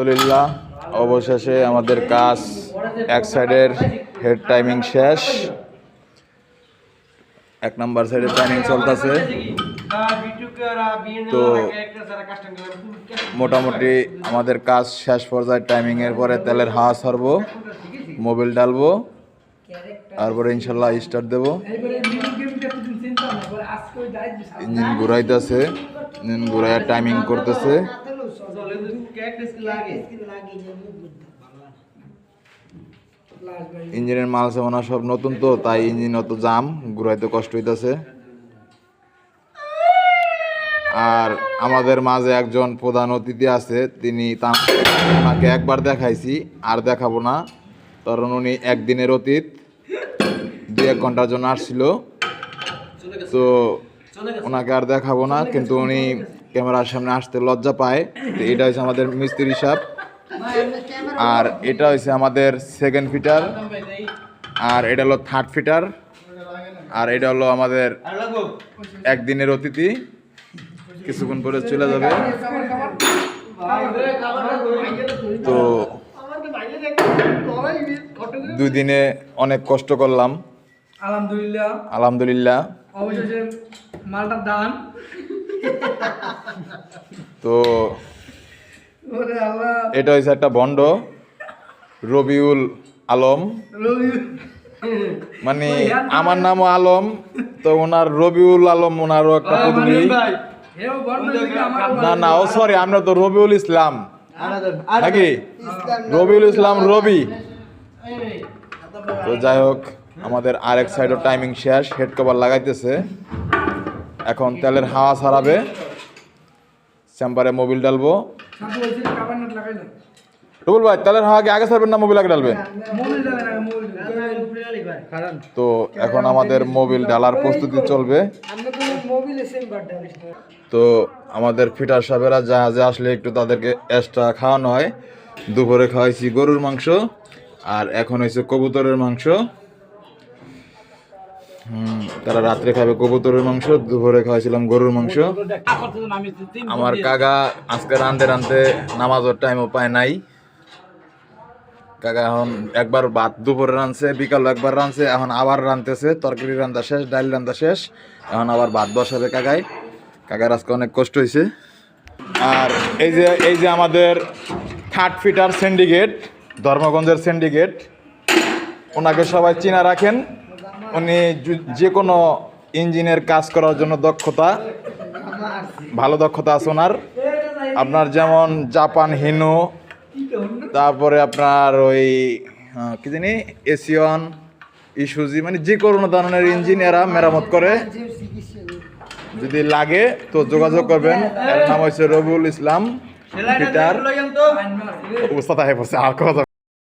আলহামদুলিল্লাহ, অবশেষে আমাদের কাজ এক সাইডের হেড টাইমিং শেষ। এক নাম্বার সাইডের টাইমিং চলতেছে। তো মোটামুটি আমাদের কাজ শেষ পর্যায়ে টাইমিং এর পরে তেলের হাওয়া ছাড়বো মোবিল ডালবো তারপরে ইনশাল্লাহ স্টার্ট দেবো। ইঞ্জিন ঘুরাইতেছে, ইঞ্জিন ঘুরাইয়া টাইমিং করতেছে। ইঞ্জিনের মাল সামানা সব নতুন তো তাই ইঞ্জিন অত জাম ঘুরাইতে কষ্ট হইতেছে। আর আমাদের মাঝে একজন প্রধান অতিথি আছে তিনি তা- তাকে একবার দেখাইছি আর দেখাবো না। কারণ উনি একদিনের অতীত দু এক ঘণ্টার জন্য আসছিল। তো ওনাকে আর দেখাবো না কিন্তু উনি ক্যামেরার সামনে আসতে লজ্জা পায় তো এটা হচ্ছে আমাদের মিস্ত্রি সাপ আর এটা হচ্ছে আমাদের সেকেন্ড ফিটার আর এটা হলো থার্ড ফিটার আর এটা হলো আমাদের একদিনের অতিথি। কিছুক্ষণ পরে চলে যাবে। তো দুই দিনে অনেক কষ্ট করলাম। আলহামদুলিল্লাহ। আলহামদুলিল্লাহ। অবশেষে মালটার দান। তো এটা হচ্ছে একটা বন্ড। রবিউল আলম। মানে আমার নামও আলম তো ওনার রবিউল আলম ওনারও একটা দিকে আমার না না ও সরি আমরা তো রবিউল ইসলাম। নাকি? রবিউল ইসলাম রবি। তো যাই হোক আমাদের আরেক সাইডও টাইমিং শেষ হেড কভার লাগাইতেছে। এখন তেলের হাওয়া ছাড়াবে। চেম্বারে মোবিল ডালবো। রুবুল ভাই, তেলের হাওয়া আগে ছাড়বেন না মোবিল আগে ডালবেন? তো এখন আমাদের মোবিল ডালার প্রস্তুতি চলবে। তো আমাদের ফিটার সাহেবেরা জাহাজে আসলে একটু তাদেরকে এক্সট্রা খাওয়ানো হয়। দুপুরে খাওয়াইছি গরুর মাংস, আর এখন হয়েছে কবুতরের মাংস। তারা রাত্রে খাবে কবুতরের মাংস, দুপুরে খাওয়াইছিলাম গরুর মাংস। আমার কাকা আজকে রাঁধতে রান্ধতে নামাজের টাইমও পায় নাই। কাকা এখন একবার ভাত দুপুরে রাঁধছে, বিকাল একবার রাঁধছে, এখন আবার রাঁধতেছে, তরকারি রান্না শেষ, ডাল রান্না শেষ, এখন আবার ভাত বসাবে কাকায়। কাকার আজকে অনেক কষ্ট হয়েছে আর এই যে এই যে আমাদের থার্ড ফিটার সিন্ডিকেট ধর্মগঞ্জের সিন্ডিকেট ওনাকে সবাই চিনা রাখেন। উনি যে কোনো ইঞ্জিনের কাজ করার জন্য দক্ষতা, ভালো দক্ষতা আছে ওনার। আপনার যেমন জাপান হিনো, তারপরে আপনার ওই কি জানি, এসিয়ন ইস্যুজি মানে যে কোনো ধরনের ইঞ্জিন এরা মেরামত করে। যদি লাগে তো যোগাযোগ করবেন। নাম হচ্ছে রবিউল ইসলাম অবস্থা পড়ছে আর কথা